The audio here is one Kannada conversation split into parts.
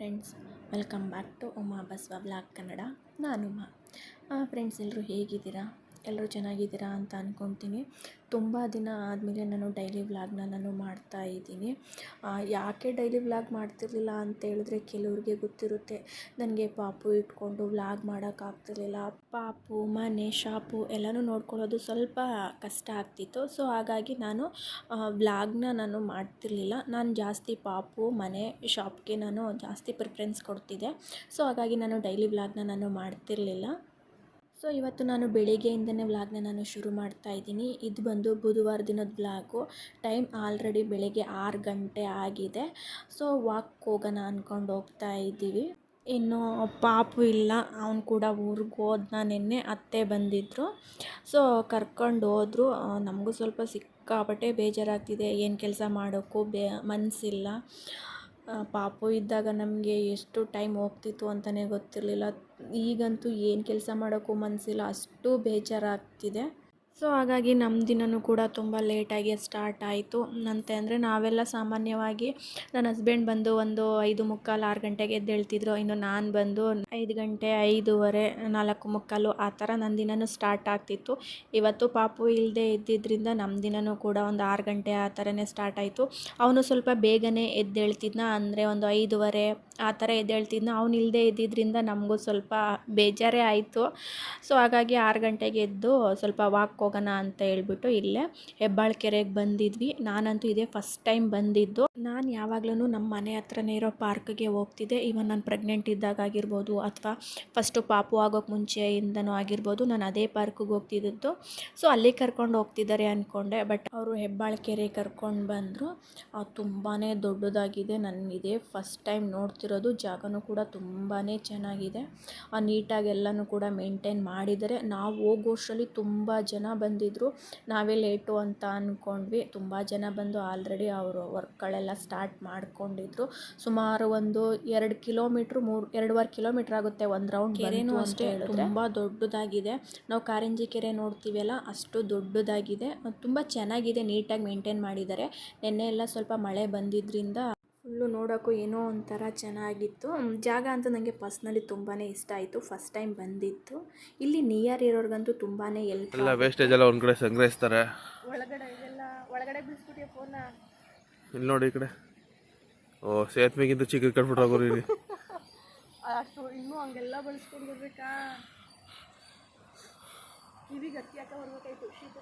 Friends welcome back to Uma Basva blog Kannada. ನಾನು ಉಮಾ. ಫ್ರೆಂಡ್ಸ್ ಎಲ್ಲರೂ ಹೇಗಿದ್ದೀರಾ? ಎಲ್ಲರೂ ಚೆನ್ನಾಗಿದ್ದೀರಾ ಅಂತ ಅಂದ್ಕೊತೀನಿ ತುಂಬ ದಿನ ಆದಮೇಲೆ ನಾನು ಡೈಲಿ ವ್ಲಾಗ್ನ ನಾನು ಮಾಡ್ತಾ ಇದ್ದೀನಿ. ಯಾಕೆ ಡೈಲಿ ವ್ಲಾಗ್ ಮಾಡ್ತಿರ್ಲಿಲ್ಲ ಅಂತ ಹೇಳಿದ್ರೆ ಕೆಲವ್ರಿಗೆ ಗೊತ್ತಿರುತ್ತೆ. ನನಗೆ ಪಾಪು ಇಟ್ಕೊಂಡು ವ್ಲಾಗ್ ಮಾಡೋಕ್ಕಾಗ್ತಿರ್ಲಿಲ್ಲ ಪಾಪು, ಮನೆ, ಶಾಪು ಎಲ್ಲನೂ ನೋಡ್ಕೊಳ್ಳೋದು ಸ್ವಲ್ಪ ಕಷ್ಟ ಆಗ್ತಿತ್ತು. ಸೊ, ಹಾಗಾಗಿ ನಾನು ವ್ಲಾಗ್ನ ನಾನು ಮಾಡ್ತಿರ್ಲಿಲ್ಲ. ನಾನು ಜಾಸ್ತಿ ಪಾಪು, ಮನೆ, ಶಾಪ್ಗೆ ನಾನು ಜಾಸ್ತಿ ಪ್ರಿಫ್ರೆನ್ಸ್ ಕೊಡ್ತಿದ್ದೆ. ಸೊ, ಹಾಗಾಗಿ ನಾನು ಡೈಲಿ ವ್ಲಾಗ್ನ ನಾನು ಮಾಡ್ತಿರಲಿಲ್ಲ. ಸೊ ಇವತ್ತು ನಾನು ಬೆಳಿಗ್ಗೆಯಿಂದನೇ ವ್ಲಾಗ್ನ ನಾನು ಶುರು ಮಾಡ್ತಾ ಇದ್ದೀನಿ. ಇದು ಬಂದು ಬುಧವಾರ ದಿನದ ವ್ಲಾಗು. ಟೈಮ್ ಆಲ್ರೆಡಿ ಬೆಳಗ್ಗೆ ಆರು ಗಂಟೆ ಆಗಿದೆ. ಸೊ ವಾಕ್ ಹೋಗೋಣ ಅಂದ್ಕೊಂಡು ಹೋಗ್ತಾ ಇದ್ದೀವಿ. ಇನ್ನು ಪಾಪು ಇಲ್ಲ. ಅವನು ಕೂಡ ಊರಿಗೆ ಹೋದ್ನ ನಿನ್ನೆ ಅತ್ತೆ ಬಂದಿದ್ದರು ಸೊ ಕರ್ಕೊಂಡು ಹೋದ್ರು. ನಮಗೂ ಸ್ವಲ್ಪ ಸಿಕ್ಕಾಪಟ್ಟೆ ಬೇಜಾರಾಗ್ತಿದೆ. ಏನು ಕೆಲಸ ಮಾಡೋಕ್ಕೂ ಬೇ ಮನಸ್ಸಿಲ್ಲ ಪಾಪು ಇದ್ದಾಗ ನಮಗೆ ಎಷ್ಟು ಟೈಮ್ ಹೋಗ್ತಿತ್ತು ಅಂತಲೇ ಗೊತ್ತಿರಲಿಲ್ಲ. ಈಗಂತೂ ಏನು ಕೆಲಸ ಮಾಡೋಕ್ಕೂ ಮನಸ್ಸಿಲ್ಲ ಅಷ್ಟು ಬೇಜಾರಾಗ್ತಿದೆ. ಸೊ ಹಾಗಾಗಿ ನಮ್ಮ ದಿನವೂ ಕೂಡ ತುಂಬ ಲೇಟಾಗಿ ಸ್ಟಾರ್ಟ್ ಆಯಿತು. ಅಂತ ಅಂದರೆ ನಾವೆಲ್ಲ ಸಾಮಾನ್ಯವಾಗಿ ನನ್ನ ಹಸ್ಬೆಂಡ್ ಬಂದು ಒಂದು ಐದು ಮುಕ್ಕಾಲು ಆರು ಗಂಟೆಗೆ ಎದ್ದೇಳ್ತಿದ್ರು. ಇನ್ನು ನಾನು ಬಂದು ಐದು ಗಂಟೆ ಐದೂವರೆ ನಾಲ್ಕು ಮುಕ್ಕಾಲು ಆ ಥರ ನನ್ನ ದಿನವೂ ಸ್ಟಾರ್ಟ್ ಆಗ್ತಿತ್ತು. ಇವತ್ತು ಪಾಪು ಇಲ್ಲದೆ ಇದ್ದಿದ್ದರಿಂದ ನಮ್ಮ ದಿನವೂ ಕೂಡ ಒಂದು ಆರು ಗಂಟೆ ಆ ಥರನೇ ಸ್ಟಾರ್ಟ್ ಆಯಿತು. ಅವನು ಸ್ವಲ್ಪ ಬೇಗನೆ ಎದ್ದೇಳ್ತಿದ್ನ. ಅಂದರೆ ಒಂದು ಐದೂವರೆ ಆ ಥರ ಎದ್ದೇಳ್ತಿದ್ನು ಅವ್ನು ಇಲ್ಲದೆ ಇದ್ದಿದ್ದರಿಂದ ನಮಗೂ ಸ್ವಲ್ಪ ಬೇಜಾರೇ ಆಯಿತು. ಸೊ ಹಾಗಾಗಿ ಆರು ಗಂಟೆಗೆ ಎದ್ದು ಸ್ವಲ್ಪ ವಾಕ್ ಹೋಗೋಣ ಅಂತ ಹೇಳ್ಬಿಟ್ಟು ಇಲ್ಲೇ ಹೆಬ್ಬಾಳ್ಕೆರೆಗೆ ಬಂದಿದ್ವಿ. ನಾನಂತೂ ಇದೇ ಫಸ್ಟ್ ಟೈಮ್ ಬಂದಿದ್ದು. ನಾನು ಯಾವಾಗ್ಲೂ ನಮ್ಮ ಮನೆ ಹತ್ರನೇ ಇರೋ ಪಾರ್ಕ್ಗೆ ಹೋಗ್ತಿದ್ದೆ. ಇವನ್ ನಾನು ಪ್ರೆಗ್ನೆಂಟ್ ಇದ್ದಾಗ ಆಗಿರ್ಬೋದು ಅಥವಾ ಫಸ್ಟು ಪಾಪು ಆಗೋಕ್ಕೆ ಮುಂಚೆಯಿಂದನೂ ಆಗಿರ್ಬೋದು ನಾನು ಅದೇ ಪಾರ್ಕಿಗೆ ಹೋಗ್ತಿದ್ದಿದ್ದು ಸೊ, ಅಲ್ಲಿ ಕರ್ಕೊಂಡು ಹೋಗ್ತಿದ್ದಾರೆ ಅಂದ್ಕೊಂಡೆ ಬಟ್ ಅವರು ಹೆಬ್ಬಾಳ ಕೆರೆ ಕರ್ಕೊಂಡು ಬಂದರು. ತುಂಬಾ ದೊಡ್ಡದಾಗಿದೆ. ನಾನು ಇದೇ ಫಸ್ಟ್ ಟೈಮ್ ನೋಡ್ತಿರೋದು. ಜಾಗನೂ ಕೂಡ ತುಂಬಾ ಚೆನ್ನಾಗಿದೆ. ನೀಟಾಗಿ ಎಲ್ಲನೂ ಕೂಡ ಮೇಂಟೈನ್ ಮಾಡಿದ್ದಾರೆ. ನಾವು ಹೋಗೋಷ್ಟರಲ್ಲಿ ತುಂಬ ಜನ ಬಂದಿದ್ದರು ನಾವೇ ಲೇಟು ಅಂತ ಅಂದ್ಕೊಂಡ್ವಿ ತುಂಬ ಜನ ಬಂದು ಆಲ್ರೆಡಿ ಅವರು ವರ್ಕ್ಗಳೆಲ್ಲ ಸ್ಟಾರ್ಟ್ ಮಾಡ್ಕೊಂಡಿದ್ರು. ಸುಮಾರು ಒಂದು ಎರಡು ಕಿಲೋಮೀಟ್ರ್ ಮೂರು ಎರಡೂವರೆ ಕಿಲೋಮೀಟ್ರ್ ಆಗುತ್ತೆ ಒಂದು ರೌಂಡ್ ಕೆರೆನೂ ಅಷ್ಟೇ ತುಂಬ ದೊಡ್ಡದಾಗಿದೆ. ನಾವು ಕಾರಂಜಿ ಕೆರೆ ನೋಡ್ತೀವಲ್ಲ ಅಷ್ಟು ದೊಡ್ಡದಾಗಿದೆ. ತುಂಬ ಚೆನ್ನಾಗಿದೆ ನೀಟಾಗಿ ಮೇಂಟೈನ್ ಮಾಡಿದ್ದಾರೆ. ನಿನ್ನೆ ಎಲ್ಲ ಸ್ವಲ್ಪ ಮಳೆ ಬಂದಿದ್ದರಿಂದ ಫುಲ್ಲು ನೋಡೋಕ್ಕೂ ಏನೋ ಒಂಥರ ಚೆನ್ನಾಗಿತ್ತು. ಜಾಗ ಅಂತ ನನಗೆ ಪರ್ಸ್ನಲಿ ತುಂಬಾ ಇಷ್ಟ ಆಯಿತು. ಫಸ್ಟ್ ಟೈಮ್ ಬಂದಿತ್ತು. ಇಲ್ಲಿ ನಿಯರ್ ಇರೋರ್ಗಂತೂ ತುಂಬಾ ಎಲ್ಪ್ ಎಲ್ಲ ವೇಸ್ಟೇಜ್ ಎಲ್ಲ ಒಂದ್ ಕಡೆ ಸಂಗ್ರಹಿಸ್ತಾರೆ. ಒಳಗಡೆ ಇದೆಲ್ಲ ಒಳಗಡೆ ಫೋನ ಇಲ್ಲಿ ನೋಡಿ ಈ ಕಡೆ. ಓ ಸೇತ್ಮೆಗಿಂತ ಚಿಕ್ಕ ಕಟ್ಬಿಟ್ಟು ಹೋಗೋರು ಇಲ್ಲಿ. ಅಷ್ಟು ಇನ್ನೂ ಹಂಗೆಲ್ಲ ಬಳಸ್ಕೊಂಡು ಬರ್ಬೇಕಾ? ಕಿವಿಗೆ ಹತ್ತಿ ಹಾಕ ಬರ್ಬೇಕಾಯ್ತು. ಶೀತ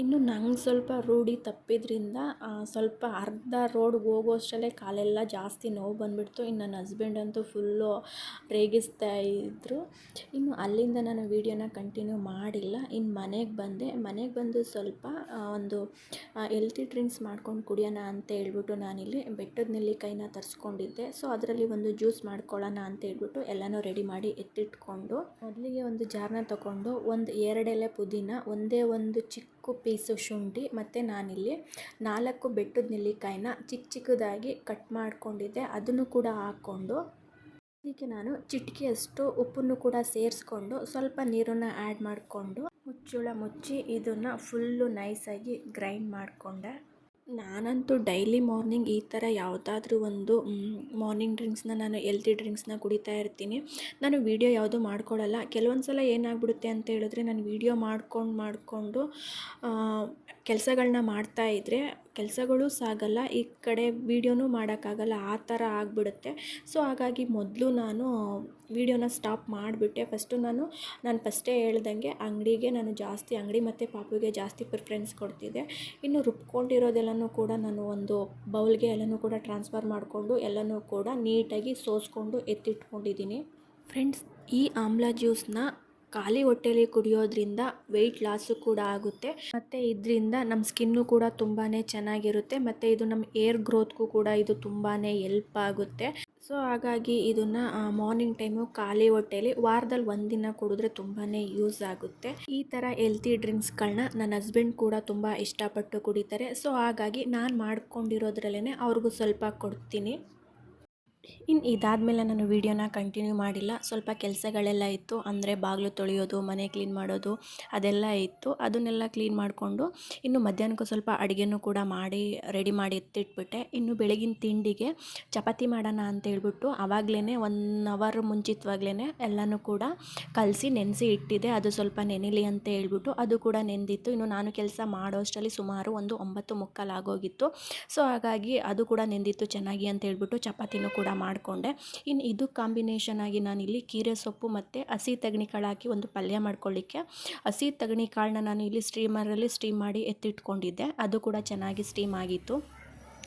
ಇನ್ನು ನಂಗೆ ಸ್ವಲ್ಪ ರೂಢಿ ತಪ್ಪಿದ್ರಿಂದ ಸ್ವಲ್ಪ ಅರ್ಧ ರೋಡ್ಗೆ ಹೋಗೋಷ್ಟರಲ್ಲೇ ಕಾಲೆಲ್ಲ ಜಾಸ್ತಿ ನೋವು ಬಂದುಬಿಡ್ತು. ಇನ್ನು ನನ್ನ ಹಸ್ಬೆಂಡ್ ಅಂತೂ ಫುಲ್ಲು ರೇಗಿಸ್ತಾ ಇದ್ದರು ಇನ್ನು ಅಲ್ಲಿಂದ ನಾನು ವೀಡಿಯೋನ ಕಂಟಿನ್ಯೂ ಮಾಡಿಲ್ಲ. ಇನ್ನು ಮನೆಗೆ ಬಂದೆ. ಮನೆಗೆ ಬಂದು ಸ್ವಲ್ಪ ಒಂದು ಎಲ್ತಿ ಡ್ರಿಂಕ್ಸ್ ಮಾಡ್ಕೊಂಡು ಕುಡಿಯೋಣ ಅಂತ ಹೇಳ್ಬಿಟ್ಟು ನಾನಿಲ್ಲಿ ಬೆಟ್ಟದ ನೆಲ್ಲಿಕಾಯಿನ ತರಿಸ್ಕೊಂಡಿದ್ದೆ. ಸೊ ಅದರಲ್ಲಿ ಒಂದು ಜ್ಯೂಸ್ ಮಾಡ್ಕೊಳ್ಳೋಣ ಅಂತ ಹೇಳ್ಬಿಟ್ಟು ಎಲ್ಲನೂ ರೆಡಿ ಮಾಡಿ ಎತ್ತಿಟ್ಕೊಂಡು, ಮೊದಲಿಗೆ ಒಂದು ಜಾರ್ನ ತಗೊಂಡು ಒಂದು ಎರಡೆಲೆ ಪುದೀನ, ಒಂದೇ ಒಂದು ಚಿಕ್ಕ ಪೀಸು ಶುಂಠಿ ಮತ್ತು ನಾನಿಲ್ಲಿ ನಾಲ್ಕು ಬೆಟ್ಟದ ನೆಲ್ಲಿಕಾಯಿನ ಚಿಕ್ಕ ಚಿಕ್ಕದಾಗಿ ಕಟ್ ಮಾಡ್ಕೊಂಡಿದ್ದೆ. ಅದನ್ನು ಕೂಡ ಹಾಕ್ಕೊಂಡು ಇದಕ್ಕೆ ನಾನು ಚಿಟಿಕೆಯಷ್ಟು ಉಪ್ಪನ್ನು ಕೂಡ ಸೇರಿಸ್ಕೊಂಡು ಸ್ವಲ್ಪ ನೀರನ್ನು ಆ್ಯಡ್ ಮಾಡಿಕೊಂಡು ಮುಚ್ಚುಳ ಮುಚ್ಚಿ ಇದನ್ನು ಫುಲ್ಲು ನೈಸಾಗಿ ಗ್ರೈಂಡ್ ಮಾಡಿಕೊಂಡೆ. ನಾನಂತೂ ಡೈಲಿ ಮಾರ್ನಿಂಗ್ ಈ ಥರ ಯಾವುದಾದ್ರೂ ಒಂದು ಮಾರ್ನಿಂಗ್ ಡ್ರಿಂಕ್ಸ್ನ ನಾನು ಎಲ್ತಿ ಡ್ರಿಂಕ್ಸ್ನ ಕುಡಿತಾ ಇರ್ತೀನಿ. ನಾನು ವೀಡಿಯೋ ಯಾವುದೂ ಮಾಡ್ಕೊಳ್ಳಲ್ಲ ಕೆಲವೊಂದು ಸಲ ಏನಾಗ್ಬಿಡುತ್ತೆ ಅಂತ ಹೇಳಿದ್ರೆ ನಾನು ವೀಡಿಯೋ ಮಾಡ್ಕೊಂಡು ಮಾಡಿಕೊಂಡು ಕೆಲಸಗಳನ್ನ ಮಾಡ್ತಾಯಿದ್ರೆ ಕೆಲಸಗಳು ಸಾಗಲ್ಲ. ಈ ಕಡೆ ವೀಡಿಯೋನೂ ಮಾಡೋಕ್ಕಾಗಲ್ಲ. ಆ ಥರ ಆಗಿಬಿಡುತ್ತೆ. ಸೊ, ಹಾಗಾಗಿ ಮೊದಲು ನಾನು ವೀಡಿಯೋನ ಸ್ಟಾಪ್ ಮಾಡಿಬಿಟ್ಟೆ. ಫಸ್ಟು ನಾನು ನಾನು ಫಸ್ಟೇ ಹೇಳ್ದಂಗೆ ಅಂಗಡಿಗೆ ನಾನು ಜಾಸ್ತಿ, ಅಂಗಡಿ ಮತ್ತು ಪಾಪುಗೆ ಜಾಸ್ತಿ ಪ್ರಿಫ್ರೆನ್ಸ್ ಕೊಡ್ತಿದ್ದೆ. ಇನ್ನು ರುಬ್ಕೊಂಡಿರೋದೆಲ್ಲನೂ ಕೂಡ ನಾನು ಒಂದು ಬೌಲ್ಗೆ ಎಲ್ಲನೂ ಕೂಡ ಟ್ರಾನ್ಸ್ಫರ್ ಮಾಡಿಕೊಂಡು ಎಲ್ಲನೂ ಕೂಡ ನೀಟಾಗಿ ಸೋಸ್ಕೊಂಡು ಎತ್ತಿಟ್ಕೊಂಡಿದ್ದೀನಿ. ಫ್ರೆಂಡ್ಸ್, ಈ ಆಮ್ಲ ಜ್ಯೂಸನ್ನ ಖಾಲಿ ಹೊಟ್ಟೆಲಿ ಕುಡಿಯೋದ್ರಿಂದ ವೆಯ್ಟ್ ಲಾಸು ಕೂಡ ಆಗುತ್ತೆ. ಮತ್ತು ಇದರಿಂದ ನಮ್ಮ ಸ್ಕಿನ್ನು ಕೂಡ ತುಂಬಾ ಚೆನ್ನಾಗಿರುತ್ತೆ. ಮತ್ತು ಇದು ನಮ್ಮ ಏರ್ ಗ್ರೋತ್ಗೂ ಕೂಡ ಇದು ತುಂಬಾ ಎಲ್ಪ್ ಆಗುತ್ತೆ. ಸೊ ಹಾಗಾಗಿ ಇದನ್ನು ಮಾರ್ನಿಂಗ್ ಟೈಮು ಖಾಲಿ ಹೊಟ್ಟೆಲಿ ವಾರದಲ್ಲಿ ಒಂದಿನ ಕುಡಿದ್ರೆ ತುಂಬಾ ಯೂಸ್ ಆಗುತ್ತೆ. ಈ ಥರ ಹೆಲ್ತಿ ಡ್ರಿಂಕ್ಸ್ಗಳನ್ನ ನನ್ನ ಹಸ್ಬೆಂಡ್ ಕೂಡ ತುಂಬ ಇಷ್ಟಪಟ್ಟು ಕುಡಿತಾರೆ. ಸೊ ಹಾಗಾಗಿ ನಾನು ಮಾಡ್ಕೊಂಡಿರೋದ್ರಲ್ಲೇ ಅವ್ರಿಗೂ ಸ್ವಲ್ಪ ಕೊಡ್ತೀನಿ. ಇನ್ನು ಇದಾದಮೇಲೆ ನಾನು ವೀಡಿಯೋನ ಕಂಟಿನ್ಯೂ ಮಾಡಿಲ್ಲ. ಸ್ವಲ್ಪ ಕೆಲಸಗಳೆಲ್ಲ ಇತ್ತು. ಅಂದರೆ ಬಾಗಿಲು ತೊಳೆಯೋದು, ಮನೆ ಕ್ಲೀನ್ ಮಾಡೋದು, ಅದೆಲ್ಲ ಇತ್ತು. ಅದನ್ನೆಲ್ಲ ಕ್ಲೀನ್ ಮಾಡಿಕೊಂಡು ಇನ್ನು ಮಧ್ಯಾಹ್ನಕ್ಕೂ ಸ್ವಲ್ಪ ಅಡುಗೆನೂ ಕೂಡ ಮಾಡಿ, ರೆಡಿ ಮಾಡಿ ಎತ್ತಿಟ್ಬಿಟ್ಟೆ. ಇನ್ನು ಬೆಳಗಿನ ತಿಂಡಿಗೆ ಚಪಾತಿ ಮಾಡೋಣ ಅಂತ ಹೇಳ್ಬಿಟ್ಟು ಆವಾಗಲೇ ಒನ್ ಅವರ್ ಮುಂಚಿತವಾಗ್ಲೇ ಎಲ್ಲನೂ ಕೂಡ ಕಲಸಿ ನೆನೆಸಿ ಇಟ್ಟಿದೆ. ಅದು ಸ್ವಲ್ಪ ನೆನೆಲಿ ಅಂತ ಹೇಳ್ಬಿಟ್ಟು ಅದು ಕೂಡ ನೆಂದಿತ್ತು. ಇನ್ನು ನಾನು ಕೆಲಸ ಮಾಡೋ ಅಷ್ಟರಲ್ಲಿ ಸುಮಾರು ಒಂದು ಒಂಬತ್ತು ಮುಕ್ಕಾಲು ಆಗೋಗಿತ್ತು. ಸೊ ಹಾಗಾಗಿ ಅದು ಕೂಡ ನೆಂದಿತ್ತು ಚೆನ್ನಾಗಿ ಅಂತ ಹೇಳ್ಬಿಟ್ಟು ಚಪಾತಿನೂ ಕೂಡ ಮಾಡಿಕೊಂಡೆ. ಇನ್ನು ಇದು ಕಾಂಬಿನೇಷನ್ ಆಗಿ ನಾನಿಲ್ಲಿ ಕೀರೆ ಸೊಪ್ಪು ಮತ್ತು ಹಸಿ ತಗಣಿಕಾಳು ಹಾಕಿ ಒಂದು ಪಲ್ಯ ಮಾಡ್ಕೊಳ್ಳಿಕ್ಕೆ ಹಸಿ ತಗಣಿಕಾಳನ್ನ ನಾನು ಇಲ್ಲಿ ಸ್ಟೀಮರಲ್ಲಿ ಸ್ಟೀಮ್ ಮಾಡಿ ಎತ್ತಿಟ್ಕೊಂಡಿದ್ದೆ. ಅದು ಕೂಡ ಚೆನ್ನಾಗಿ ಸ್ಟೀಮ್ ಆಗಿತ್ತು.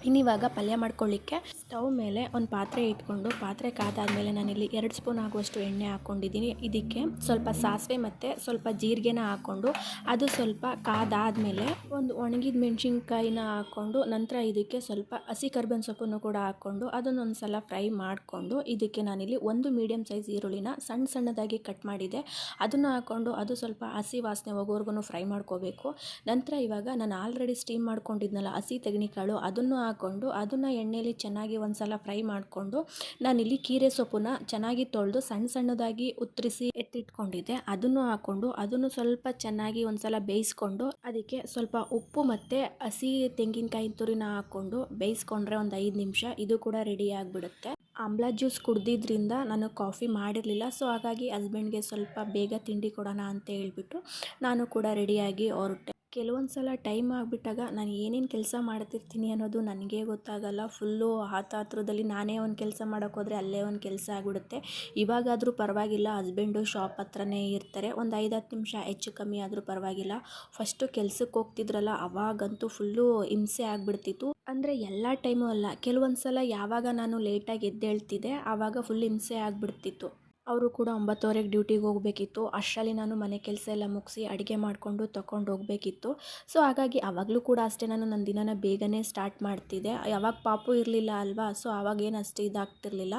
ಇನ್ನಿವಾಗ ಪಲ್ಯ ಮಾಡ್ಕೊಳ್ಳಿಕ್ಕೆ ಸ್ಟವ್ ಮೇಲೆ ಒಂದು ಪಾತ್ರೆ ಇಟ್ಕೊಂಡು ಪಾತ್ರೆ ಕಾದಾದಮೇಲೆ ನಾನಿಲ್ಲಿ ಎರಡು ಸ್ಪೂನ್ ಆಗುವಷ್ಟು ಎಣ್ಣೆ ಹಾಕ್ಕೊಂಡಿದ್ದೀನಿ. ಇದಕ್ಕೆ ಸ್ವಲ್ಪ ಸಾಸಿವೆ ಮತ್ತು ಸ್ವಲ್ಪ ಜೀರಿಗೆನ ಹಾಕ್ಕೊಂಡು ಅದು ಸ್ವಲ್ಪ ಕಾದಾದಮೇಲೆ ಒಂದು ಒಣಗಿದ ಮೆಣಸಿನ್ಕಾಯಿನ ಹಾಕ್ಕೊಂಡು ನಂತರ ಇದಕ್ಕೆ ಸ್ವಲ್ಪ ಹಸಿ ಕರ್ಬೇವಿನ ಸೊಪ್ಪನ್ನು ಕೂಡ ಹಾಕ್ಕೊಂಡು ಅದನ್ನೊಂದು ಸಲ ಫ್ರೈ ಮಾಡಿಕೊಂಡು ಇದಕ್ಕೆ ನಾನಿಲ್ಲಿ ಒಂದು ಮೀಡಿಯಮ್ ಸೈಜ್ ಈರುಳ್ಳಿನ ಸಣ್ಣ ಸಣ್ಣದಾಗಿ ಕಟ್ ಮಾಡಿದೆ. ಅದನ್ನು ಹಾಕ್ಕೊಂಡು ಅದು ಸ್ವಲ್ಪ ಹಸಿ ವಾಸನೆ ಹೋಗೋವರೆಗೂ ಫ್ರೈ ಮಾಡ್ಕೋಬೇಕು. ನಂತರ ಇವಾಗ ನಾನು ಆಲ್ರೆಡಿ ಸ್ಟೀಮ್ ಮಾಡ್ಕೊಂಡಿದ್ನಲ್ಲ ಹಸಿ ತೆಗಣಿಕಾಳು ಅದನ್ನು ಹಾಕ್ಕೊಂಡು ಅದನ್ನು ಎಣ್ಣೆಯಲ್ಲಿ ಚೆನ್ನಾಗಿ ಒಂದು ಸಲ ಫ್ರೈ ಮಾಡಿಕೊಂಡು ನಾನಿಲ್ಲಿ ಕೀರೆ ಸೊಪ್ಪನ್ನ ಚೆನ್ನಾಗಿ ತೊಳೆದು ಸಣ್ಣ ಸಣ್ಣದಾಗಿ ಉತ್ತರಿಸಿ ಎತ್ತಿಟ್ಕೊಂಡಿದ್ದೆ. ಅದನ್ನು ಹಾಕ್ಕೊಂಡು ಅದನ್ನು ಸ್ವಲ್ಪ ಚೆನ್ನಾಗಿ ಒಂದು ಸಲ ಬೇಯಿಸ್ಕೊಂಡು ಅದಕ್ಕೆ ಸ್ವಲ್ಪ ಉಪ್ಪು ಮತ್ತು ಹಸಿ ತೆಂಗಿನಕಾಯಿ ತುರಿನ ಹಾಕ್ಕೊಂಡು ಬೇಯಿಸ್ಕೊಂಡ್ರೆ ಒಂದು ಐದು ನಿಮಿಷ ಇದು ಕೂಡ ರೆಡಿ ಆಗಿಬಿಡುತ್ತೆ. ಆಮ್ಲ ಜ್ಯೂಸ್ ಕುಡ್ದಿದ್ರಿಂದ ನಾನು ಕಾಫಿ ಮಾಡಿರಲಿಲ್ಲ. ಸೊ ಹಾಗಾಗಿ ಹಸ್ಬೆಂಡ್ಗೆ ಸ್ವಲ್ಪ ಬೇಗ ತಿಂಡಿ ಕೊಡೋಣ ಅಂತ ಹೇಳಿಬಿಟ್ಟು ನಾನು ಕೂಡ ರೆಡಿಯಾಗಿ ಹೊರಟೆ. ಕೆಲವೊಂದು ಸಲ ಟೈಮ್ ಆಗಿಬಿಟ್ಟಾಗ ನಾನು ಏನೇನು ಕೆಲಸ ಮಾಡ್ತಿರ್ತೀನಿ ಅನ್ನೋದು ನನಗೆ ಗೊತ್ತಾಗಲ್ಲ. ಫುಲ್ಲು ಆತಾತ್ರದಲ್ಲಿ ನಾನೇ ಒಂದು ಕೆಲಸ ಮಾಡೋಕ್ಕೋದ್ರೆ ಅಲ್ಲೇ ಒಂದು ಕೆಲಸ ಆಗಿಬಿಡುತ್ತೆ. ಇವಾಗಾದರೂ ಪರವಾಗಿಲ್ಲ, ಹಸ್ಬೆಂಡು ಶಾಪ್ ಹತ್ರನೇ ಇರ್ತಾರೆ. ಒಂದು ಐದು ಹತ್ತು ನಿಮಿಷ ಹೆಚ್ಚು ಕಮ್ಮಿ ಆದರೂ ಪರವಾಗಿಲ್ಲ. ಫಸ್ಟು ಕೆಲ್ಸಕ್ಕೆ ಹೋಗ್ತಿದ್ರಲ್ಲ, ಅವಾಗಂತೂ ಫುಲ್ಲು ಹಿಂಸೆ ಆಗಿಬಿಡ್ತಿತ್ತು. ಅಂದರೆ ಎಲ್ಲ ಟೈಮು ಅಲ್ಲ. ಕೆಲವೊಂದು ಸಲ ಯಾವಾಗ ನಾನು ಲೇಟಾಗಿ ಎದ್ದೇಳ್ತಿದ್ದೆ ಆವಾಗ ಫುಲ್ ಹಿಂಸೆ ಆಗಿಬಿಡ್ತಿತ್ತು. ಅವರು ಕೂಡ ಒಂಬತ್ತುವರೆಗೆ ಡ್ಯೂಟಿಗೆ ಹೋಗಬೇಕಿತ್ತು. ಅಷ್ಟರಲ್ಲಿ ನಾನು ಮನೆ ಕೆಲಸ ಎಲ್ಲ ಮುಗಿಸಿ ಅಡುಗೆ ಮಾಡಿಕೊಂಡು ತಗೊಂಡು ಹೋಗಬೇಕಿತ್ತು. ಸೊ, ಹಾಗಾಗಿ ಆವಾಗಲೂ ಕೂಡ ಅಷ್ಟೇ ನಾನು ನನ್ನ ದಿನನ ಬೇಗನೆ ಸ್ಟಾರ್ಟ್ ಮಾಡ್ತಿದ್ದೆ. ಯಾವಾಗ ಪಾಪು ಇರಲಿಲ್ಲ ಅಲ್ವಾ? ಸೊ ಆವಾಗೇನು ಅಷ್ಟು ಇದಾಗ್ತಿರ್ಲಿಲ್ಲ.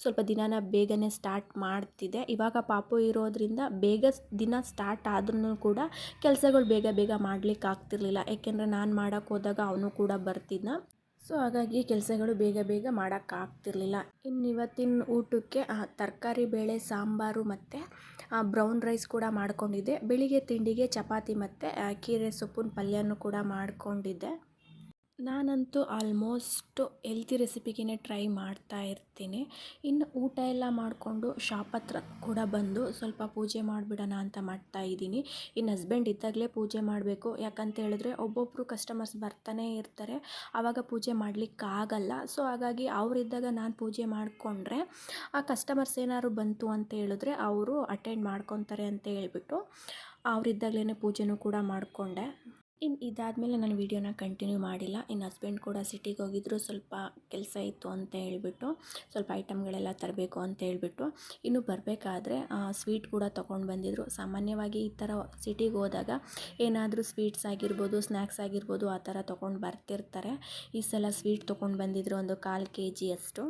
ಸ್ವಲ್ಪ ದಿನನ ಬೇಗನೆ ಸ್ಟಾರ್ಟ್ ಮಾಡ್ತಿದ್ದೆ. ಇವಾಗ ಪಾಪು ಇರೋದ್ರಿಂದ ಬೇಗ ದಿನ ಸ್ಟಾರ್ಟ್ ಆದ್ರೂ ಕೂಡ ಕೆಲಸಗಳು ಬೇಗ ಬೇಗ ಮಾಡ್ಲಿಕ್ಕೆ ಆಗ್ತಿರ್ಲಿಲ್ಲ ಏಕೆಂದರೆ ನಾನು ಮಾಡೋಕ್ಕೆ ಹೋದಾಗ ಅವನು ಕೂಡ ಬರ್ತಿದ್ದ ಸೊ ಹಾಗಾಗಿ ಕೆಲಸಗಳು ಬೇಗ ಬೇಗ ಮಾಡೋಕ್ಕಾಗ್ತಿರ್ಲಿಲ್ಲ. ಇನ್ನು ಇವತ್ತಿನ ಊಟಕ್ಕೆ ತರಕಾರಿ ಬೇಳೆ, ಸಾಂಬಾರು ಮತ್ತು ಬ್ರೌನ್ ರೈಸ್ ಕೂಡ ಮಾಡಿಕೊಂಡಿದ್ದೆ. ಬೆಳಿಗ್ಗೆ ತಿಂಡಿಗೆ ಚಪಾತಿ ಮತ್ತು ಕೀರೆ ಸೊಪ್ಪಿನ ಪಲ್ಯನೂ ಕೂಡ ಮಾಡ್ಕೊಂಡಿದ್ದೆ. ನಾನಂತೂ ಆಲ್ಮೋಸ್ಟ್ ಹೆಲ್ತಿ ರೆಸಿಪಿಗೇ ಟ್ರೈ ಮಾಡ್ತಾ ಇರ್ತೀನಿ. ಇನ್ನು ಊಟ ಎಲ್ಲ ಮಾಡಿಕೊಂಡು ಶಾಪ್ ಹತ್ರ ಕೂಡ ಬಂದು ಸ್ವಲ್ಪ ಪೂಜೆ ಮಾಡಿಬಿಡೋಣ ಅಂತ ಮಾಡ್ತಾ ಇದ್ದೀನಿ. ಇನ್ನು ಹಸ್ಬೆಂಡ್ ಇದ್ದಾಗಲೇ ಪೂಜೆ ಮಾಡಬೇಕು. ಯಾಕಂತ ಹೇಳಿದ್ರೆ ಒಬ್ಬೊಬ್ಬರು ಕಸ್ಟಮರ್ಸ್ ಬರ್ತಾನೆ ಇರ್ತಾರೆ. ಆವಾಗ ಪೂಜೆ ಮಾಡಲಿಕ್ಕಾಗಲ್ಲ. ಸೊ, ಹಾಗಾಗಿ ಅವರಿದ್ದಾಗ ನಾನು ಪೂಜೆ ಮಾಡಿಕೊಂಡ್ರೆ ಆ ಕಸ್ಟಮರ್ಸ್ ಏನಾದ್ರು ಬಂತು ಅಂತ ಹೇಳಿದ್ರೆ ಅವರು ಅಟೆಂಡ್ ಮಾಡ್ಕೊತಾರೆ ಅಂತ ಹೇಳ್ಬಿಟ್ಟು ಅವರಿದ್ದಾಗಲೇ ಪೂಜೆನೂ ಕೂಡ ಮಾಡಿಕೊಂಡೆ. ಇನ್ನು ಇದಾದಮೇಲೆ ನಾನು ವೀಡಿಯೋನ ಕಂಟಿನ್ಯೂ ಮಾಡಿಲ್ಲ. ಇನ್ನು ಹಸ್ಬೆಂಡ್ ಕೂಡ ಸಿಟಿಗೆ ಹೋಗಿದ್ರು, ಸ್ವಲ್ಪ ಕೆಲಸ ಇತ್ತು ಅಂತ ಹೇಳಿಬಿಟ್ಟು, ಸ್ವಲ್ಪ ಐಟಮ್ಗಳೆಲ್ಲ ತರಬೇಕು ಅಂತ ಹೇಳಿಬಿಟ್ಟು, ಇನ್ನು ಬರಬೇಕಾದ್ರೆ ಸ್ವೀಟ್ ಕೂಡ ತೊಗೊಂಡು ಬಂದಿದ್ರು. ಸಾಮಾನ್ಯವಾಗಿ ಈ ಥರ ಸಿಟಿಗೆ ಹೋದಾಗ ಏನಾದರೂ ಸ್ವೀಟ್ಸ್ ಆಗಿರ್ಬೋದು ಸ್ನ್ಯಾಕ್ಸ್ ಆಗಿರ್ಬೋದು, ಆ ಥರ ತೊಗೊಂಡು ಬರ್ತಿರ್ತಾರೆ. ಈ ಸಲ ಸ್ವೀಟ್ ತೊಗೊಂಡು ಬಂದಿದ್ದರು ಒಂದು ಕಾಲು ಕೆ ಜಿಯಷ್ಟು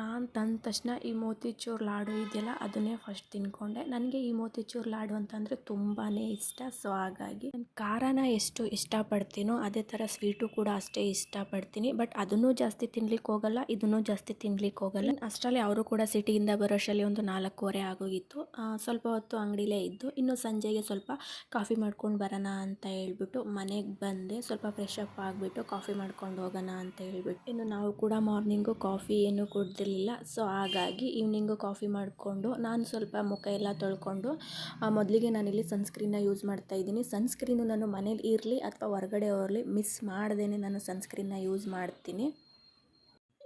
ನಾನು ತಂದ ತಕ್ಷಣ ಈ ಮೋತಿಚೂರ್ ಲಾಡು ಇದೆಯಲ್ಲ, ಅದನ್ನೇ ಫಸ್ಟ್ ತಿಂದ್ಕೊಂಡೆ ನನಗೆ ಈ ಮೋತಿಚೂರ್ ಲಾಡು ಅಂತಂದರೆ ತುಂಬಾ ಇಷ್ಟ. ಸೊ ಹಾಗಾಗಿ ನಾನು ಖಾರನ ಎಷ್ಟು ಇಷ್ಟಪಡ್ತೀನೋ ಅದೇ ಥರ ಸ್ವೀಟು ಕೂಡ ಅಷ್ಟೇ ಇಷ್ಟಪಡ್ತೀನಿ. ಬಟ್ ಅದನ್ನು ಜಾಸ್ತಿ ತಿನ್ಲಿಕ್ಕೆ ಹೋಗಲ್ಲ, ಇದನ್ನು ಜಾಸ್ತಿ ತಿನ್ಲಿಕ್ಕೆ ಹೋಗಲ್ಲ. ಅಷ್ಟರಲ್ಲಿ ಅವರು ಕೂಡ ಸಿಟಿಯಿಂದ ಬರೋಷ್ಟರಲ್ಲಿ ಒಂದು ನಾಲ್ಕೂವರೆ ಆಗೋಗಿತ್ತು. ಸ್ವಲ್ಪ ಹೊತ್ತು ಅಂಗಡಿಲೇ ಇದ್ದು, ಇನ್ನು ಸಂಜೆಗೆ ಸ್ವಲ್ಪ ಕಾಫಿ ಮಾಡ್ಕೊಂಡು ಬರೋಣ ಅಂತ ಹೇಳ್ಬಿಟ್ಟು ಮನೆಗೆ ಬಂದೆ. ಸ್ವಲ್ಪ ಫ್ರೆಶ್ ಅಪ್ ಆಗಿಬಿಟ್ಟು ಕಾಫಿ ಮಾಡ್ಕೊಂಡು ಹೋಗೋಣ ಅಂತ ಹೇಳ್ಬಿಟ್ಟು. ಇನ್ನು ನಾವು ಕೂಡ ಮಾರ್ನಿಂಗು ಕಾಫಿ ಏನು ಕುಡ್ದು ಇರಲಿಲ್ಲ ಸೊ ಹಾಗಾಗಿ ಈವ್ನಿಂಗು ಕಾಫಿ ಮಾಡಿಕೊಂಡು ನಾನು ಸ್ವಲ್ಪ ಮುಖ ಎಲ್ಲ ತೊಳ್ಕೊಂಡು ಮೊದಲಿಗೆ ನಾನಿಲ್ಲಿ ಸನ್ಸ್ಕ್ರೀನ್ನ ಯೂಸ್ ಮಾಡ್ತಾ ಇದ್ದೀನಿ. ಸನ್ಸ್ಕ್ರೀನು ನಾನು ಮನೇಲಿ ಇರಲಿ ಅಥವಾ ಹೊರಗಡೆ ಹೋಗಲಿ ಮಿಸ್ ಮಾಡ್ದೇ ನಾನು ಸನ್ಸ್ಕ್ರೀನ್ನ ಯೂಸ್ ಮಾಡ್ತೀನಿ.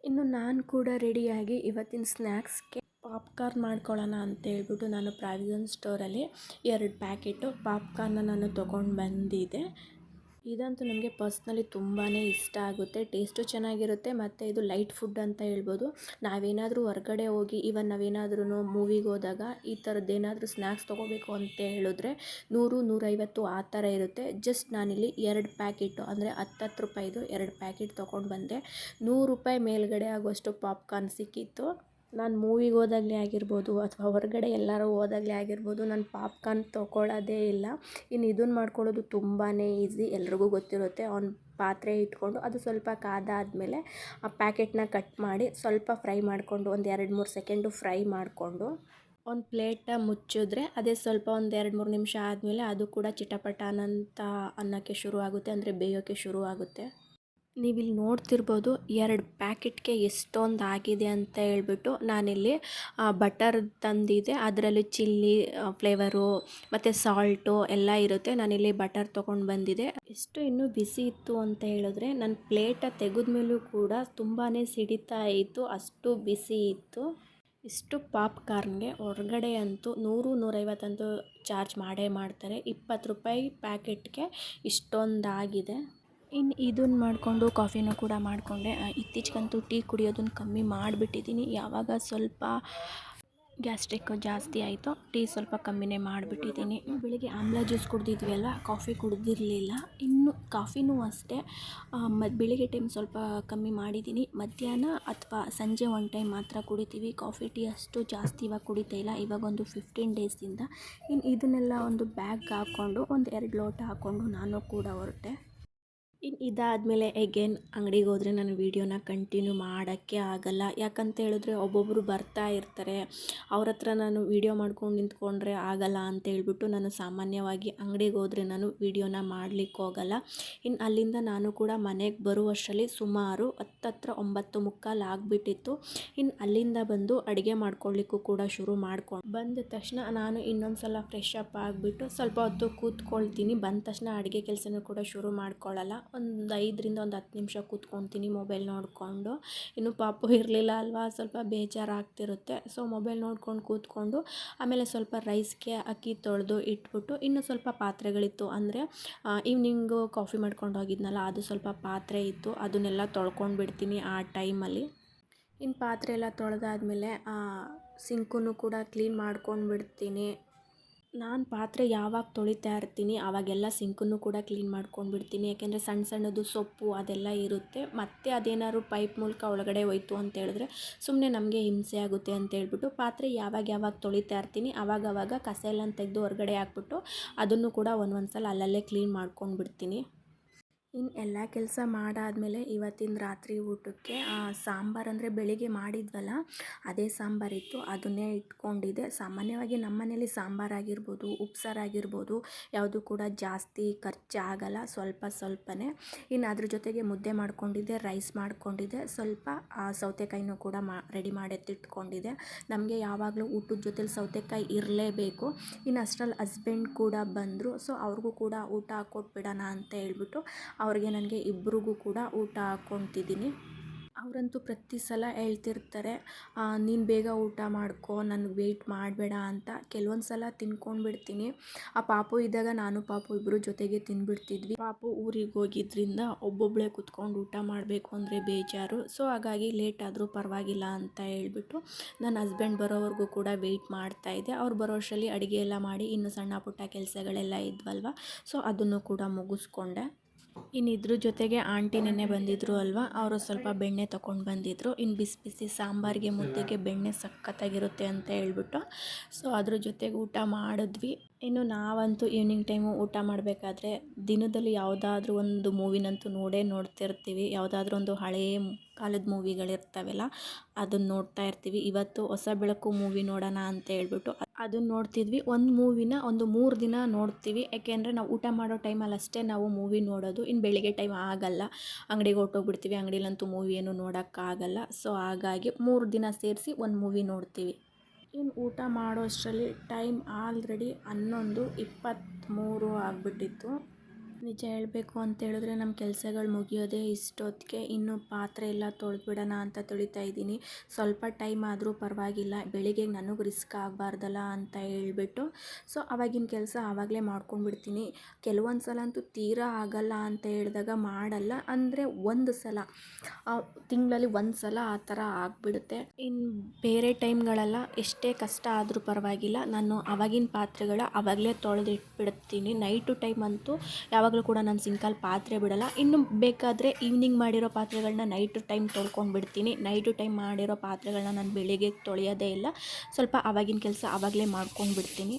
ಇನ್ನು ನಾನು ಕೂಡ ರೆಡಿಯಾಗಿ ಇವತ್ತಿನ ಸ್ನ್ಯಾಕ್ಸ್ಗೆ ಪಾಪ್ಕಾರ್ನ್ ಮಾಡ್ಕೊಳ್ಳೋಣ ಅಂತ ಹೇಳ್ಬಿಟ್ಟು ನಾನು ಪ್ರಾವಿಸನ್ ಸ್ಟೋರಲ್ಲಿ ಎರಡು ಪ್ಯಾಕೆಟು ಪಾಪ್ಕಾರ್ನ ನಾನು ತೊಗೊಂಡು ಬಂದಿದ್ದೆ. ಇದಂತೂ ನಮಗೆ ಪರ್ಸ್ನಲಿ ತುಂಬಾ ಇಷ್ಟ ಆಗುತ್ತೆ, ಟೇಸ್ಟು ಚೆನ್ನಾಗಿರುತ್ತೆ, ಮತ್ತು ಇದು ಲೈಟ್ ಫುಡ್ ಅಂತ ಹೇಳ್ಬೋದು. ನಾವೇನಾದರೂ ಹೊರಗಡೆ ಹೋಗಿ ಇವನ್ ನಾವೇನಾದ್ರೂ ಮೂವಿಗೆ ಹೋದಾಗ ಈ ಥರದ್ದೇನಾದರೂ ಸ್ನ್ಯಾಕ್ಸ್ ತೊಗೋಬೇಕು ಅಂತ ಹೇಳಿದ್ರೆ ನೂರು, ನೂರೈವತ್ತು ಆ ಥರ ಇರುತ್ತೆ. ಜಸ್ಟ್ ನಾನಿಲ್ಲಿ ಎರಡು ಪ್ಯಾಕೆಟು, ಅಂದರೆ ಹತ್ತತ್ತು ರೂಪಾಯಿದು ಎರಡು ಪ್ಯಾಕೆಟ್ ತೊಗೊಂಡು ಬಂದೆ. ನೂರು ರೂಪಾಯಿ ಮೇಲ್ಗಡೆ ಆಗುವಷ್ಟು ಪಾಪ್ಕಾರ್ನ್ ಸಿಕ್ಕಿತ್ತು. ನಾನು ಮೂವಿಗೆ ಹೋದಾಗಲೇ ಆಗಿರ್ಬೋದು ಅಥವಾ ಹೊರಗಡೆ ಎಲ್ಲರೂ ಹೋದಾಗಲೇ ಆಗಿರ್ಬೋದು ನಾನು ಪಾಪ್ಕಾರ್ನ್ ತೊಗೊಳ್ಳೋದೇ ಇಲ್ಲ. ಇನ್ನು ಇದನ್ನು ಮಾಡ್ಕೊಳ್ಳೋದು ತುಂಬಾ ಈಸಿ ಎಲ್ರಿಗೂ ಗೊತ್ತಿರುತ್ತೆ. ಅವ್ನ ಪಾತ್ರೆ ಇಟ್ಕೊಂಡು ಅದು ಸ್ವಲ್ಪ ಕಾದಾದಮೇಲೆ ಆ ಪ್ಯಾಕೆಟ್ನ ಕಟ್ ಮಾಡಿ ಸ್ವಲ್ಪ ಫ್ರೈ ಮಾಡಿಕೊಂಡು ಒಂದು ಎರಡು ಮೂರು ಸೆಕೆಂಡು ಫ್ರೈ ಮಾಡಿಕೊಂಡು ಒಂದು ಪ್ಲೇಟ ಮುಚ್ಚಿದ್ರೆ ಅದೇ ಸ್ವಲ್ಪ ಒಂದು ಎರಡು ಮೂರು ನಿಮಿಷ ಆದಮೇಲೆ ಅದು ಕೂಡ ಚಿಟಪಟ ಅನ್ನೋಕ್ಕೆ ಶುರು ಆಗುತ್ತೆ ಅಂದರೆ ಬೇಯೋಕ್ಕೆ ಶುರು ಆಗುತ್ತೆ ನೀವಿಲ್ಲಿ ನೋಡ್ತಿರ್ಬೋದು ಎರಡು ಪ್ಯಾಕೆಟ್ಗೆ ಎಷ್ಟೊಂದು ಆಗಿದೆ ಅಂತ ಹೇಳ್ಬಿಟ್ಟು ನಾನಿಲ್ಲಿ ಬಟರ್ ತಂದಿದೆ. ಅದರಲ್ಲಿ ಚಿಲ್ಲಿ ಫ್ಲೇವರು ಮತ್ತು ಸಾಲ್ಟು ಎಲ್ಲ ಇರುತ್ತೆ. ನಾನಿಲ್ಲಿ ಬಟರ್ ತೊಗೊಂಡು ಬಂದಿದೆ. ಎಷ್ಟು ಇನ್ನೂ ಬಿಸಿ ಇತ್ತು ಅಂತ ಹೇಳಿದ್ರೆ ನನ್ನ ಪ್ಲೇಟ ತೆಗೆದ ಮೇಲೂ ಕೂಡ ತುಂಬಾ ಸಿಡಿತಾ ಇತ್ತು. ಅಷ್ಟು ಬಿಸಿ ಇತ್ತು. ಇಷ್ಟು ಪಾಪ್ಕಾರ್ನ್ಗೆ ಹೊರಗಡೆ ಅಂತೂ ನೂರು, ನೂರೈವತ್ತಂತೂ ಚಾರ್ಜ್ ಮಾಡೇ ಮಾಡ್ತಾರೆ. ಇಪ್ಪತ್ತು ರೂಪಾಯಿ ಪ್ಯಾಕೆಟ್ಗೆ ಇಷ್ಟೊಂದಾಗಿದೆ. ಇನ್ನು ಇದನ್ನ ಮಾಡಿಕೊಂಡು ಕಾಫಿನೂ ಕೂಡ ಮಾಡಿಕೊಂಡೆ. ಇತ್ತೀಚೆಗಂತೂ ಟೀ ಕುಡಿಯೋದನ್ನು ಕಮ್ಮಿ ಮಾಡಿಬಿಟ್ಟಿದ್ದೀನಿ. ಯಾವಾಗ ಸ್ವಲ್ಪ ಗ್ಯಾಸ್ಟ್ರಿಕ್ ಜಾಸ್ತಿ ಆಯಿತು ಟೀ ಸ್ವಲ್ಪ ಕಮ್ಮಿನೇ ಮಾಡಿಬಿಟ್ಟಿದ್ದೀನಿ. ಬೆಳಿಗ್ಗೆ ಆಮ್ಲ ಜ್ಯೂಸ್ ಕುಡ್ದಿದ್ವಿ ಕಾಫಿ ಕುಡ್ದಿರಲಿಲ್ಲ. ಇನ್ನು ಕಾಫಿನೂ ಅಷ್ಟೇ. ಮತ್ತು ಬೆಳಿಗ್ಗೆ ಟೈಮ್ ಸ್ವಲ್ಪ ಕಮ್ಮಿ ಮಾಡಿದ್ದೀನಿ. ಮಧ್ಯಾಹ್ನ ಅಥವಾ ಸಂಜೆ ಒನ್ ಟೈಮ್ ಮಾತ್ರ ಕುಡಿತೀವಿ. ಕಾಫಿ, ಟೀ ಅಷ್ಟು ಜಾಸ್ತಿ ಇವಾಗ ಕುಡಿತಾ ಇಲ್ಲ. ಇವಾಗ ಒಂದು ಫಿಫ್ಟೀನ್ ಡೇಸಿಂದ. ಇನ್ನು ಇದನ್ನೆಲ್ಲ ಒಂದು ಬ್ಯಾಗ್ ಹಾಕ್ಕೊಂಡು ಒಂದು ಎರಡು ಲೋಟ ಹಾಕ್ಕೊಂಡು ನಾನು ಕೂಡ ಹೊರಟೆ. ಇನ್ನು ಇದಾದಮೇಲೆ ಎಗೇನ್ ಅಂಗಡಿಗೆ ಹೋದರೆ ನಾನು ವೀಡಿಯೋನ ಕಂಟಿನ್ಯೂ ಮಾಡೋಕ್ಕೆ ಆಗಲ್ಲ. ಯಾಕಂತ ಹೇಳಿದ್ರೆ ಒಬ್ಬೊಬ್ಬರು ಬರ್ತಾ ಇರ್ತಾರೆ. ಅವ್ರ ಹತ್ರ ನಾನು ವೀಡಿಯೋ ಮಾಡ್ಕೊಂಡು ನಿಂತ್ಕೊಂಡ್ರೆ ಆಗಲ್ಲ ಅಂತ ಹೇಳ್ಬಿಟ್ಟು ನಾನು ಸಾಮಾನ್ಯವಾಗಿ ಅಂಗಡಿಗೆ ಹೋದರೆ ನಾನು ವೀಡಿಯೋನ ಮಾಡ್ಲಿಕ್ಕೆ ಹೋಗಲ್ಲ. ಇನ್ನು ಅಲ್ಲಿಂದ ನಾನು ಕೂಡ ಮನೆಗೆ ಬರುವಷ್ಟರಲ್ಲಿ ಸುಮಾರು ಹತ್ತತ್ರ ಒಂಬತ್ತು ಮುಕ್ಕಾಲು ಆಗಿಬಿಟ್ಟಿತ್ತು. ಇನ್ನು ಅಲ್ಲಿಂದ ಬಂದು ಅಡುಗೆ ಮಾಡ್ಕೊಳ್ಳಿಕ್ಕೂ ಕೂಡ ಶುರು ಮಾಡ್ಕೊಂಡು ಬಂದ ತಕ್ಷಣ ನಾನು ಇನ್ನೊಂದು ಸಲ ಫ್ರೆಶ್ ಅಪ್ ಆಗಿಬಿಟ್ಟು ಸ್ವಲ್ಪ ಹೊತ್ತು ಕೂತ್ಕೊಳ್ತೀನಿ. ಬಂದ ತಕ್ಷಣ ಅಡುಗೆ ಕೆಲಸನೂ ಕೂಡ ಶುರು ಮಾಡ್ಕೊಳ್ಳಲ್ಲ. ಒಂದು ಐದರಿಂದ ಒಂದು ಹತ್ತು ನಿಮಿಷ ಕೂತ್ಕೊತೀನಿ ಮೊಬೈಲ್ ನೋಡಿಕೊಂಡು. ಇನ್ನು ಪಾಪು ಇರಲಿಲ್ಲ ಅಲ್ವಾ, ಸ್ವಲ್ಪ ಬೇಜಾರಾಗ್ತಿರುತ್ತೆ. ಸೊ ಮೊಬೈಲ್ ನೋಡ್ಕೊಂಡು ಕೂತ್ಕೊಂಡು, ಆಮೇಲೆ ಸ್ವಲ್ಪ ರೈಸ್ಗೆ ಅಕ್ಕಿ ತೊಳೆದು ಇಟ್ಬಿಟ್ಟು, ಇನ್ನು ಸ್ವಲ್ಪ ಪಾತ್ರೆಗಳಿತ್ತು ಅಂದರೆ ಈವ್ನಿಂಗು ಕಾಫಿ ಮಾಡ್ಕೊಂಡು ಹೋಗಿದ್ನಲ್ಲ, ಅದು ಸ್ವಲ್ಪ ಪಾತ್ರೆ ಇತ್ತು, ಅದನ್ನೆಲ್ಲ ತೊಳ್ಕೊಂಡು ಬಿಡ್ತೀನಿ ಆ ಟೈಮಲ್ಲಿ ಇನ್ನು ಪಾತ್ರೆ ಎಲ್ಲ ತೊಳೆದಾದ್ಮೇಲೆ ಸಿಂಕನ್ನು ಕೂಡ ಕ್ಲೀನ್ ಮಾಡ್ಕೊಂಡು ಬಿಡ್ತೀನಿ. ನಾನು ಪಾತ್ರೆ ಯಾವಾಗ ತೊಳಿತಾ ಇರ್ತೀನಿ ಆವಾಗೆಲ್ಲ ಸಿಂಕನ್ನು ಕೂಡ ಕ್ಲೀನ್ ಮಾಡ್ಕೊಂಡು ಬಿಡ್ತೀನಿ ಯಾಕೆಂದರೆ ಸಣ್ಣ ಸಣ್ಣದು ಸೊಪ್ಪು ಅದೆಲ್ಲ ಇರುತ್ತೆ. ಮತ್ತು ಅದೇನಾದ್ರು ಪೈಪ್ ಮೂಲಕ ಒಳಗಡೆ ಹೋಯ್ತು ಅಂತ ಹೇಳಿದ್ರೆ ಸುಮ್ಮನೆ ನಮಗೆ ಹಿಂಸೆ ಆಗುತ್ತೆ ಅಂತ ಹೇಳ್ಬಿಟ್ಟು ಪಾತ್ರೆ ಯಾವಾಗ ಯಾವಾಗ ತೊಳಿತಾ ಇರ್ತೀನಿ ಆವಾಗವಾಗ ಕಸ ಎಲ್ಲ ತೆಗೆದು ಹೊರಗಡೆ ಹಾಕ್ಬಿಟ್ಟು ಅದನ್ನು ಕೂಡ ಒಂದೊಂದು ಸಲ ಅಲ್ಲಲ್ಲೇ ಕ್ಲೀನ್ ಮಾಡ್ಕೊಂಡು ಬಿಡ್ತೀನಿ ಇನ್ನು ಎಲ್ಲ ಕೆಲಸ ಮಾಡಾದಮೇಲೆ ಇವತ್ತಿನ ರಾತ್ರಿ ಊಟಕ್ಕೆ ಸಾಂಬಾರು ಅಂದರೆ ಬೆಳಿಗ್ಗೆ ಮಾಡಿದ್ವಲ್ಲ, ಅದೇ ಸಾಂಬಾರಿತ್ತು ಅದನ್ನೇ ಇಟ್ಕೊಂಡಿದ್ದೆ. ಸಾಮಾನ್ಯವಾಗಿ ನಮ್ಮ ಮನೇಲಿ ಸಾಂಬಾರಾಗಿರ್ಬೋದು ಉಪ್ಸಾರಾಗಿರ್ಬೋದು ಯಾವುದು ಕೂಡ ಜಾಸ್ತಿ ಖರ್ಚಾಗಲ್ಲ ಸ್ವಲ್ಪ ಸ್ವಲ್ಪನೇ. ಇನ್ನು ಅದ್ರ ಜೊತೆಗೆ ಮುದ್ದೆ ಮಾಡ್ಕೊಂಡಿದ್ದೆ, ರೈಸ್ ಮಾಡ್ಕೊಂಡಿದ್ದೆ. ಸ್ವಲ್ಪ ಸೌತೆಕಾಯಿನೂ ಕೂಡ ಮಾ, ರೆಡಿ ಮಾಡಿ ಎತ್ತಿಟ್ಕೊಂಡಿದ್ದೆ. ನಮಗೆ ಯಾವಾಗಲೂ ಊಟದ ಜೊತೆಲಿ ಸೌತೆಕಾಯಿ ಇರಲೇಬೇಕು. ಇನ್ನು ಅಷ್ಟರಲ್ಲಿ ಹಸ್ಬೆಂಡ್ ಕೂಡ ಬಂದರು. ಸೊ, ಅವ್ರಿಗೂ ಕೂಡ ಊಟ ಹಾಕ್ಕೊಟ್ಬಿಡೋಣ ಅಂತ ಹೇಳ್ಬಿಟ್ಟು ಅವ್ರಿಗೆ ನನಗೆ ಇಬ್ರಿಗೂ ಕೂಡ ಊಟ ಹಾಕ್ಕೊತಿದ್ದೀನಿ ಅವರಂತೂ ಪ್ರತಿ ಸಲ ಹೇಳ್ತಿರ್ತಾರೆ ನೀನು ಬೇಗ ಊಟ ಮಾಡ್ಕೊ, ನನಗೆ ವೆಯ್ಟ್ ಮಾಡಬೇಡ ಅಂತ. ಕೆಲವೊಂದು ಸಲ ತಿನ್ಕೊಂಡು ಬಿಡ್ತೀನಿ. ಆ ಪಾಪು ಇದ್ದಾಗ ನಾನು ಪಾಪು ಇಬ್ಬರು ಜೊತೆಗೆ ತಿನ್ಬಿಡ್ತಿದ್ವಿ. ಪಾಪು ಊರಿಗೆ ಹೋಗಿದ್ರಿಂದ ಒಬ್ಬೊಬ್ಬಳೇ ಕುತ್ಕೊಂಡು ಊಟ ಮಾಡಬೇಕು ಅಂದರೆ ಬೇಜಾರು. ಸೊ, ಹಾಗಾಗಿ ಲೇಟ್ ಆದರೂ ಪರವಾಗಿಲ್ಲ ಅಂತ ಹೇಳ್ಬಿಟ್ಟು ನನ್ನ ಹಸ್ಬೆಂಡ್ ಬರೋವರೆಗೂ ಕೂಡ ವೆಯ್ಟ್ ಮಾಡ್ತಾಯಿದ್ದೆ ಅವ್ರು ಬರೋ ಅಷ್ಟರಲ್ಲಿ ಅಡುಗೆ ಎಲ್ಲ ಮಾಡಿ, ಇನ್ನು ಸಣ್ಣ ಪುಟ್ಟ ಕೆಲಸಗಳೆಲ್ಲ ಇದ್ವಲ್ವ? ಸೊ, ಅದನ್ನು ಕೂಡ ಮುಗಿಸ್ಕೊಂಡೆ. ಇನ್ನು ಇದ್ರ ಜೊತೆಗೆ ಆಂಟಿ ನೆನ್ನೆ ಬಂದಿದ್ರು ಅಲ್ವಾ? ಅವರು ಸ್ವಲ್ಪ ಬೆಣ್ಣೆ ತೊಗೊಂಡು ಬಂದಿದ್ರು. ಇನ್ನು ಬಿಸಿ ಬಿಸಿ ಸಾಂಬಾರಿಗೆ ಮುದ್ದೆಗೆ ಬೆಣ್ಣೆ ಸಖತ್ತಾಗಿರುತ್ತೆ ಅಂತ ಹೇಳ್ಬಿಟ್ಟು. ಸೊ ಅದ್ರ ಜೊತೆಗೆ ಊಟ ಮಾಡಿದ್ವಿ. ಇನ್ನು ನಾವಂತೂ ಈವ್ನಿಂಗ್ ಟೈಮು ಊಟ ಮಾಡಬೇಕಾದ್ರೆ ದಿನದಲ್ಲಿ ಯಾವುದಾದ್ರೂ ಒಂದು ಮೂವಿನಂತೂ ನೋಡೇ ನೋಡ್ತಿರ್ತೀವಿ. ಯಾವುದಾದ್ರೂ ಒಂದು ಹಳೆಯ ಕಾಲದ ಮೂವಿಗಳಿರ್ತಾವಲ್ಲ ಅದನ್ನು ನೋಡ್ತಾ ಇರ್ತೀವಿ. ಇವತ್ತು ಹೊಸ ಬೆಳಕು ಮೂವಿ ನೋಡೋಣ ಅಂತ ಹೇಳ್ಬಿಟ್ಟು ಅದನ್ನು ನೋಡ್ತಿದ್ವಿ. ಒಂದು ಮೂವಿನ ಒಂದು ಮೂರು ದಿನ ನೋಡ್ತೀವಿ. ಯಾಕೆಂದರೆ ನಾವು ಊಟ ಮಾಡೋ ಟೈಮಲ್ಲಿ ಅಷ್ಟೇ ನಾವು ಮೂವಿ ನೋಡೋದು. ಇನ್ನು ಬೆಳಿಗ್ಗೆ ಟೈಮ್ ಆಗಲ್ಲ. ಅಂಗಡಿಗೆ ಹೊರ್ಟೋಗ್ಬಿಡ್ತೀವಿ. ಅಂಗಡಿಲಂತೂ ಮೂವಿ ಏನು ನೋಡೋಕ್ಕಾಗಲ್ಲ ಸೊ ಹಾಗಾಗಿ ಮೂರು ದಿನ ಸೇರಿಸಿ ಒಂದು ಮೂವಿ ನೋಡ್ತೀವಿ. ಇನ್ನು ಊಟ ಮಾಡೋಷ್ಟರಲ್ಲಿ ಟೈಮ್ ಆಲ್ರೆಡಿ ಹನ್ನೊಂದು ಇಪ್ಪತ್ತ್ಮೂರು ಆಗಿಬಿಟ್ಟಿತ್ತು. ನಿಜ ಹೇಳಬೇಕು ಅಂತ ಹೇಳಿದ್ರೆ ನಮ್ಮ ಕೆಲಸಗಳು ಮುಗಿಯೋದೇ ಇಷ್ಟೊತ್ತಿಗೆ. ಇನ್ನು ಪಾತ್ರೆ ಎಲ್ಲ ತೊಳೆದ್ಬಿಡೋಣ ಅಂತ ತೊಳಿತಾ ಇದ್ದೀನಿ. ಸ್ವಲ್ಪ ಟೈಮ್ ಆದರೂ ಪರವಾಗಿಲ್ಲ. ಬೆಳಿಗ್ಗೆ ನನಗೆ ರಿಸ್ಕ್ ಆಗಬಾರ್ದಲ್ಲ ಅಂತ ಹೇಳಿಬಿಟ್ಟು. ಸೊ ಆವಾಗಿನ ಕೆಲಸ ಆವಾಗಲೇ ಮಾಡ್ಕೊಂಡ್ಬಿಡ್ತೀನಿ. ಕೆಲವೊಂದು ಸಲ ಅಂತೂ ತೀರಾ ಆಗಲ್ಲ ಅಂತ ಹೇಳಿದಾಗ ಮಾಡಲ್ಲ. ಅಂದರೆ ಒಂದು ಸಲ ತಿಂಗಳಲ್ಲಿ ಒಂದು ಸಲ ಆ ಥರ ಆಗಿಬಿಡುತ್ತೆ. ಇನ್ನು ಬೇರೆ ಟೈಮ್ಗಳೆಲ್ಲ ಎಷ್ಟೇ ಕಷ್ಟ ಆದರೂ ಪರವಾಗಿಲ್ಲ. ನಾನು ಆವಾಗಿನ ಪಾತ್ರೆಗಳ ಆವಾಗಲೇ ತೊಳೆದಿಟ್ಬಿಡ್ತೀನಿ. ನೈಟು ಟೈಮ್ ಅಂತೂ ಯಾವಾಗಲೂ ಕೂಡ ನಾನು ಸಿಂಕಲ್ ಪಾತ್ರೆ ಬಿಡಲ್ಲ. ಇನ್ನು ಬೇಕಾದರೆ ಈವ್ನಿಂಗ್ ಮಾಡಿರೋ ಪಾತ್ರೆಗಳನ್ನ ನೈಟು ಟೈಮ್ ತೊಳ್ಕೊಂಡು ಬಿಡ್ತೀನಿ. ನೈಟು ಟೈಮ್ ಮಾಡಿರೋ ಪಾತ್ರೆಗಳನ್ನ ನಾನು ಬೆಳಿಗ್ಗೆ ತೊಳೆಯೋದೇ ಇಲ್ಲ. ಸ್ವಲ್ಪ ಆವಾಗಿನ ಕೆಲಸ ಆವಾಗಲೇ ಮಾಡ್ಕೊಂಡು ಬಿಡ್ತೀನಿ.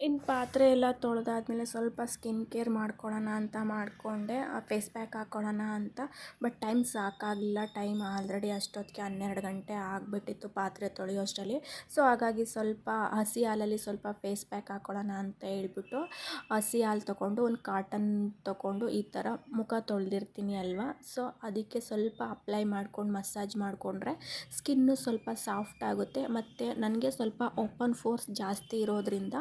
ಇನ್ನು ಪಾತ್ರೆ ಎಲ್ಲ ತೊಳೆದಾದ್ಮೇಲೆ ಸ್ವಲ್ಪ ಸ್ಕಿನ್ ಕೇರ್ ಮಾಡ್ಕೊಳ್ಳೋಣ ಅಂತ ಮಾಡಿಕೊಂಡೆ ಫೇಸ್ ಪ್ಯಾಕ್ ಹಾಕ್ಕೊಳ್ಳೋಣ ಅಂತ. ಬಟ್ ಟೈಮ್ ಸಾಕಾಗಲಿಲ್ಲ ಟೈಮ್ ಆಲ್ರೆಡಿ ಅಷ್ಟೊತ್ತಿಗೆ ಹನ್ನೆರಡು ಗಂಟೆ ಆಗಿಬಿಟ್ಟಿತ್ತು ಪಾತ್ರೆ ತೊಳೆಯೋ ಅಷ್ಟರಲ್ಲಿ ಸೊ ಹಾಗಾಗಿ ಸ್ವಲ್ಪ ಹಸಿ ಹಾಲಲ್ಲಿ ಸ್ವಲ್ಪ ಫೇಸ್ ಪ್ಯಾಕ್ ಹಾಕ್ಕೊಳ್ಳೋಣ ಅಂತ ಹೇಳ್ಬಿಟ್ಟು ಹಸಿ ಹಾಲು ತೊಗೊಂಡು, ಒಂದು ಕಾಟನ್ ತೊಗೊಂಡು ಈ ಥರ ಮುಖ ತೊಳೆದಿರ್ತೀನಿ ಅಲ್ವಾ? ಸೊ ಅದಕ್ಕೆ ಸ್ವಲ್ಪ ಅಪ್ಲೈ ಮಾಡ್ಕೊಂಡು ಮಸಾಜ್ ಮಾಡಿಕೊಂಡ್ರೆ ಸ್ಕಿನ್ನು ಸ್ವಲ್ಪ ಸಾಫ್ಟ್ ಆಗುತ್ತೆ. ಮತ್ತು ನನಗೆ ಸ್ವಲ್ಪ ಓಪನ್ ಫೋರ್ಸ್ ಜಾಸ್ತಿ ಇರೋದ್ರಿಂದ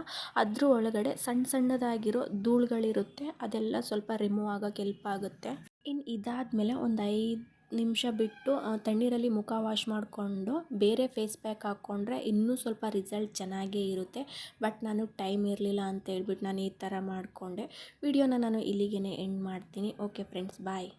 ಅದ್ರ ಒಳಗಡೆ ಸಣ್ಣ ಸಣ್ಣದಾಗಿರೋ ಧೂಳುಗಳಿರುತ್ತೆ, ಅದೆಲ್ಲ ಸ್ವಲ್ಪ ರಿಮೂವ್ ಆಗೋಕ್ಕೆ ಹೆಲ್ಪ್ ಆಗುತ್ತೆ. ಇನ್ನು ಇದಾದಮೇಲೆ ಒಂದು ಐದು ನಿಮಿಷ ಬಿಟ್ಟು ತಣ್ಣೀರಲ್ಲಿ ಮುಖ ವಾಶ್ ಮಾಡಿಕೊಂಡು, ಬೇರೆ ಫೇಸ್ ಪ್ಯಾಕ್ ಹಾಕ್ಕೊಂಡ್ರೆ ಇನ್ನೂ ಸ್ವಲ್ಪ ರಿಸಲ್ಟ್ ಚೆನ್ನಾಗೇ ಇರುತ್ತೆ. ಬಟ್ ನಾನು ಟೈಮ್ ಇರಲಿಲ್ಲ ಅಂತ ಹೇಳ್ಬಿಟ್ಟು ನಾನು ಈ ಥರ ಮಾಡಿಕೊಂಡೆ. ವಿಡಿಯೋನ ನಾನು ಇಲ್ಲಿಗೆ ಎಂಡ್ ಮಾಡ್ತೀನಿ. Okay friends bye